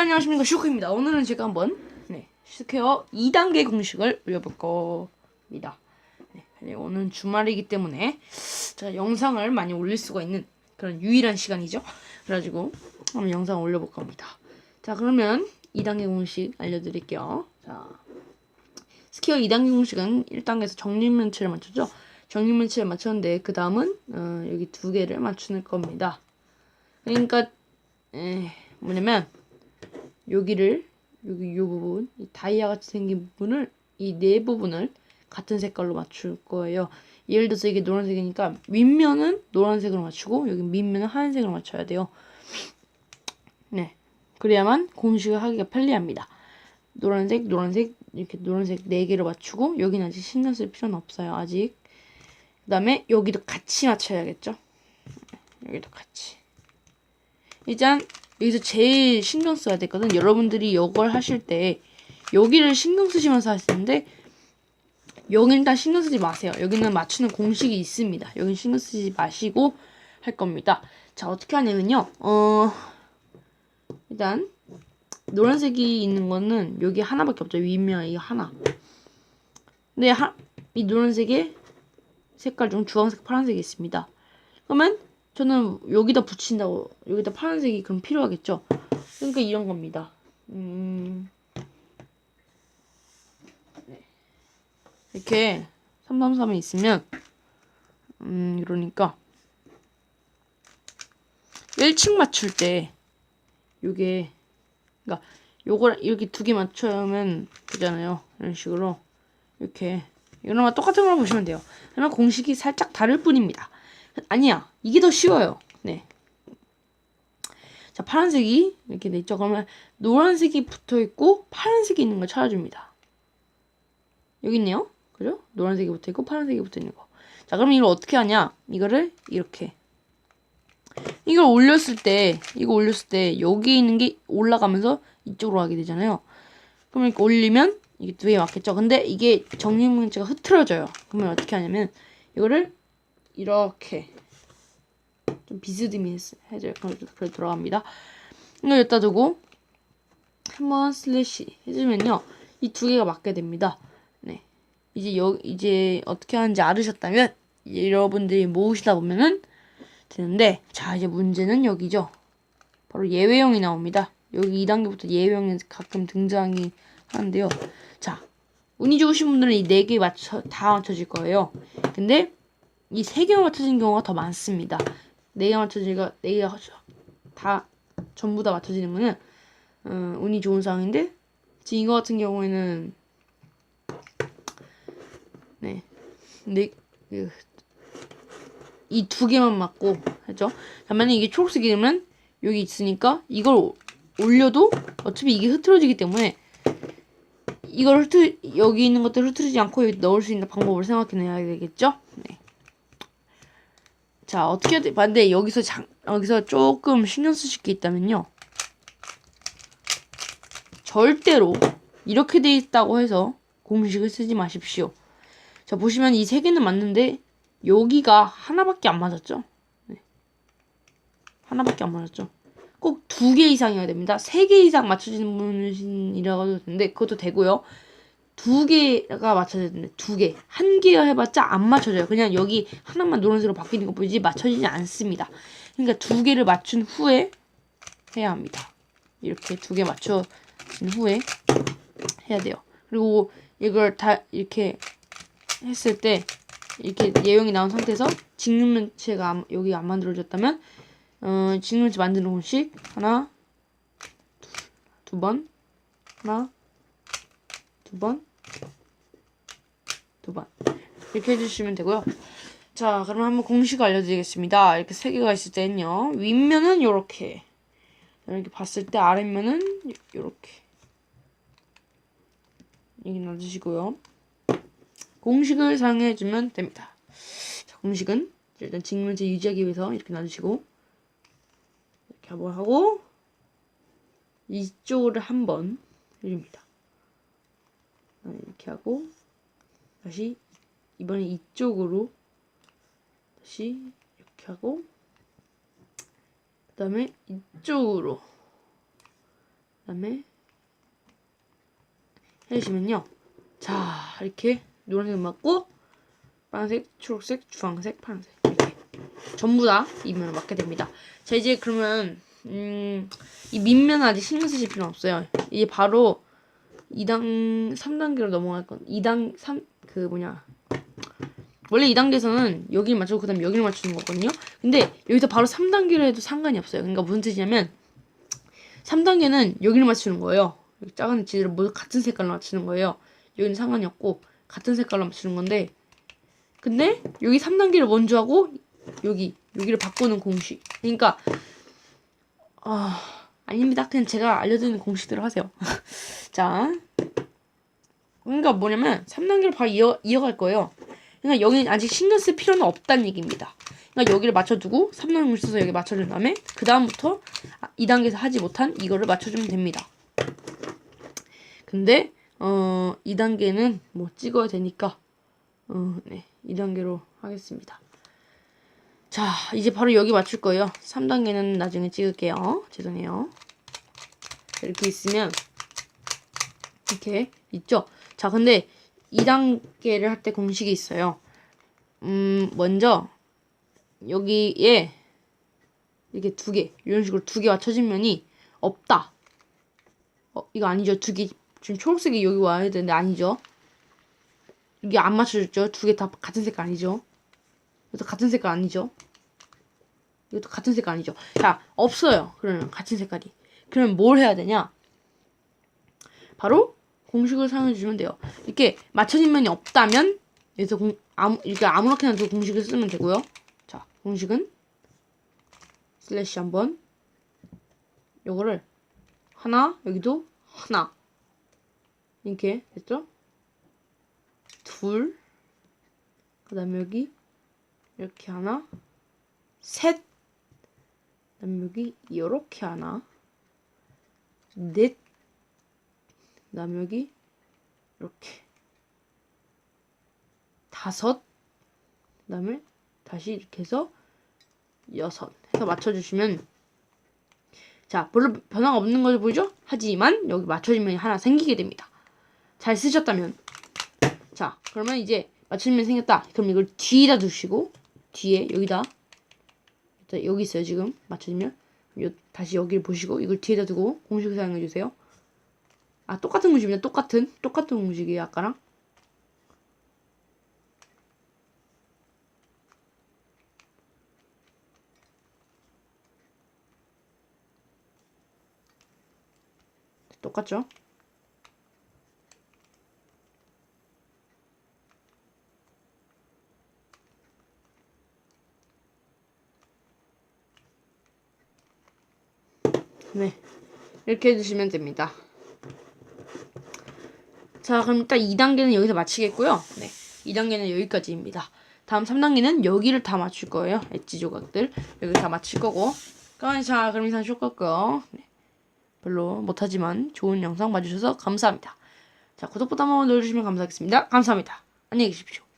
안녕하십니까 슈크입니다. 오늘은 제가 한번 네, 슈크웨어 2단계 공식을 올려볼 겁니다. 네, 네, 오늘 주말이기 때문에 제가 영상을 많이 올릴 수가 있는 그런 유일한 시간이죠. 그래가지고 한번 영상을 올려볼 겁니다. 자 그러면 2단계 공식 알려드릴게요. 자 스퀘어 2단계 공식은 1단계에서 정립면체를 맞췄죠. 정립면체를 맞췄는데 그 다음은 어, 여기 두 개를 맞추는 겁니다. 그러니까 에, 뭐냐면 여기를 여기 요 부분 이 다이아 같이 생긴 부분을 이 네 부분을 같은 색깔로 맞출 거예요. 예를 들어서 이게 노란색이니까 윗면은 노란색으로 맞추고 여기 밑면은 하얀색으로 맞춰야 돼요. 네. 그래야만 공식을 하기가 편리합니다. 노란색, 노란색, 이렇게 노란색 네 개를 맞추고 여기는 아직 신경 쓸 필요는 없어요. 아직. 그 다음에 여기도 같이 맞춰야겠죠. 여기도 같이. 일단 여기서 제일 신경 써야 되거든. 여러분들이 이걸 하실 때 여기를 신경 쓰시면서 하시는데 여기는 일단 신경 쓰지 마세요. 여기는 맞추는 공식이 있습니다. 여기는 신경 쓰지 마시고 할 겁니다. 자 어떻게 하냐면요. 어 일단 노란색이 있는 거는 여기 하나밖에 없죠. 윗면 이 하나. 근데 하, 이 노란색에 색깔 중 주황색, 파란색이 있습니다. 그러면 저는 여기다 붙인다고 여기다 파란색이 그럼 필요하겠죠. 그러니까 이런 겁니다. 음, 네. 이렇게 333이 있으면 음 이러니까 1층 맞출 때 요게 그러니까 요걸 이렇게 두 개 맞추면 되잖아요. 이런 식으로 이렇게 이거랑 똑같은 걸 보시면 돼요. 그러면 공식이 살짝 다를 뿐입니다. 아니야. 이게 더 쉬워요. 네. 자, 파란색이 이렇게 돼 있죠. 그러면 노란색이 붙어 있고 파란색이 있는 걸 찾아줍니다. 여기 있네요. 그죠? 노란색이 붙어 있고 파란색이 붙어 있는 거. 자, 그럼 이걸 어떻게 하냐? 이거를 이렇게 이걸 올렸을 때 이거 올렸을 때 여기 있는 게 올라가면서 이쪽으로 가게 되잖아요. 그럼 이렇게 올리면 이게 두 개 맞겠죠? 근데 이게 정육면체가 흐트러져요. 그러면 어떻게 하냐면 이거를 이렇게 좀 비스듬히해져요. 그래 들어갑니다. 이거 여기다 두고 한번 슬래시 해주면요, 이 두 개가 맞게 됩니다. 네, 이제 여 이제 어떻게 하는지 알으셨다면 여러분들이 모으시다 보면은 되는데 자 이제 문제는 여기죠. 바로 예외형이 나옵니다. 여기 2단계부터 예외형이 가끔 등장이 하는데요. 자, 운이 좋으신 분들은 이 네 개 맞춰 다 맞춰질 거예요. 근데 이 세 개가 맞춰진 경우가 더 많습니다. 네개 맞춰지가 네 개가 다 전부 다 맞춰지는 거는 음, 운이 좋은 상황인데 지금 이거 같은 경우에는 네, 네, 이 두 개만 맞고 했죠. 만약에 이게 초록색이면 여기 있으니까 이걸 올려도 어차피 이게 흐트러지기 때문에 이걸 흐트 여기 있는 것들 흐트리지 않고 넣을 수 있는 방법을 생각해내야 되겠죠? 네. 자 어떻게? 반대 여기서 장, 여기서 조금 신경 쓰실 게 있다면요. 절대로 이렇게 돼 있다고 해서 공식을 쓰지 마십시오. 자 보시면 이 세 개는 맞는데 여기가 하나밖에 안 맞았죠? 네. 하나밖에 안 맞았죠? 꼭 두 개 이상이어야 됩니다. 세 개 이상 맞춰지는 분이라고 되는데 그것도 되고요. 두 개가 맞춰져야 되는데 두 개. 한 개가 해봤자 안 맞춰져요. 그냥 여기 하나만 노란색으로 바뀌는 거 보이지 맞춰지지 않습니다. 그러니까 두 개를 맞춘 후에 해야 합니다. 이렇게 두 개 맞춰진 후에 해야 돼요. 그리고 이걸 다 이렇게 했을 때 이렇게 예형이 나온 상태에서 직육면체가 여기 안 만들어졌다면 어, 직육면체 만드는 공식 하나 두 번 하나 두 번 두 번 이렇게 해주시면 되고요. 자 그럼 한번 공식 알려드리겠습니다. 이렇게 세 개가 있을 때는요 윗면은 이렇게 이렇게 봤을 때 아랫면은 이렇게 여기 놔주시고요. 공식을 사용해주면 됩니다. 자, 공식은 일단 직면체 유지하기 위해서 이렇게 놔주시고 이렇게 한번 하고 이쪽을 한번 해줍니다. 이렇게 하고 다시 이번에 이쪽으로 다시 이렇게 하고 그 다음에 이쪽으로 그 다음에 해주시면요. 자 이렇게 노란색 맞고 빨간색, 초록색, 주황색, 파란색 이렇게 전부 다 이면을 맞게 됩니다. 자 이제 그러면 음, 이 밑면 아직 신경 쓰실 필요는 없어요. 이제 바로 2단 3단계로 넘어갈 건 2단 3 그 뭐냐 원래 2단계에서는 여기를 맞추고 그 다음 에 여기를 맞추는 거거든요. 근데 여기서 바로 3단계로 해도 상관이 없어요. 그러니까 무슨 뜻이냐면 3단계는 여기를 맞추는 거예요. 작은 지들을 모두 같은 색깔로 맞추는 거예요. 여기는 상관이 없고 같은 색깔로 맞추는 건데 근데 여기 3단계를 먼저 하고 여기 여기를 바꾸는 공식. 그러니까 아 아닙니다. 그냥 제가 알려드리는 공식대로 하세요. 자, 그러니까 뭐냐면 3단계를 바로 이어, 이어갈 거예요. 그러니까 여기는 아직 신경 쓸 필요는 없다는 얘기입니다. 그러니까 여기를 맞춰두고 3단계를 써서 여기 맞춰준 다음에 그 다음부터 2단계에서 하지 못한 이거를 맞춰주면 됩니다. 근데 어 2단계는 뭐 찍어야 되니까 어, 네 2단계로 하겠습니다. 자 이제 바로 여기 맞출 거예요. 3단계는 나중에 찍을게요. 죄송해요. 이렇게 있으면 이렇게 있죠. 자 근데 2단계를 할 때 공식이 있어요. 음 먼저 여기에 이렇게 두 개, 이런 식으로 두 개 맞춰진 면이 없다. 어, 이거 아니죠. 두 개, 지금 초록색이 여기 와야 되는데 아니죠. 이게 안 맞춰졌죠. 두 개 다 같은 색깔 아니죠. 이것도 같은 색깔 아니죠. 이것도 같은 색깔 아니죠. 자, 없어요. 그러면 같은 색깔이. 그러면 뭘 해야 되냐? 바로 공식을 사용해 주시면 돼요. 이렇게 맞춰진 면이 없다면 여기서 공, 아무, 이렇게 아무렇게나 두 공식을 쓰면 되고요. 자, 공식은 슬래시 한번. 요거를 하나 여기도 하나. 이렇게 됐죠? 둘. 그 다음에 여기 이렇게 하나. 셋. 그 다음에 여기 이렇게 하나. 넷 그 다음에 여기 이렇게 다섯 그 다음에 다시 이렇게 해서 여섯 해서 맞춰주시면 자 별로 변화가 없는 거죠 보이죠? 하지만 여기 맞춰지면 하나 생기게 됩니다. 잘 쓰셨다면 자 그러면 이제 맞춰지면 생겼다. 그럼 이걸 뒤에다 두시고 뒤에 여기다 여기 있어요 지금 맞춰지면 요, 다시 여기를 보시고 이걸 뒤에다 두고 공식을 사용해 주세요. 아 똑같은 공식입니다. 똑같은 똑같은 공식이에요 아까랑. 똑같죠? 네. 이렇게 해주시면 됩니다. 자, 그럼 일단 2단계는 여기서 마치겠고요. 네. 2단계는 여기까지입니다. 다음 3단계는 여기를 다 맞출 거예요. 엣지 조각들. 여기 다 맞출 거고. 자, 그럼 이상 쇼거고요. 네. 별로 못하지만 좋은 영상 봐주셔서 감사합니다. 자, 구독 버튼 한번 눌러주시면 감사하겠습니다. 감사합니다. 안녕히 계십시오.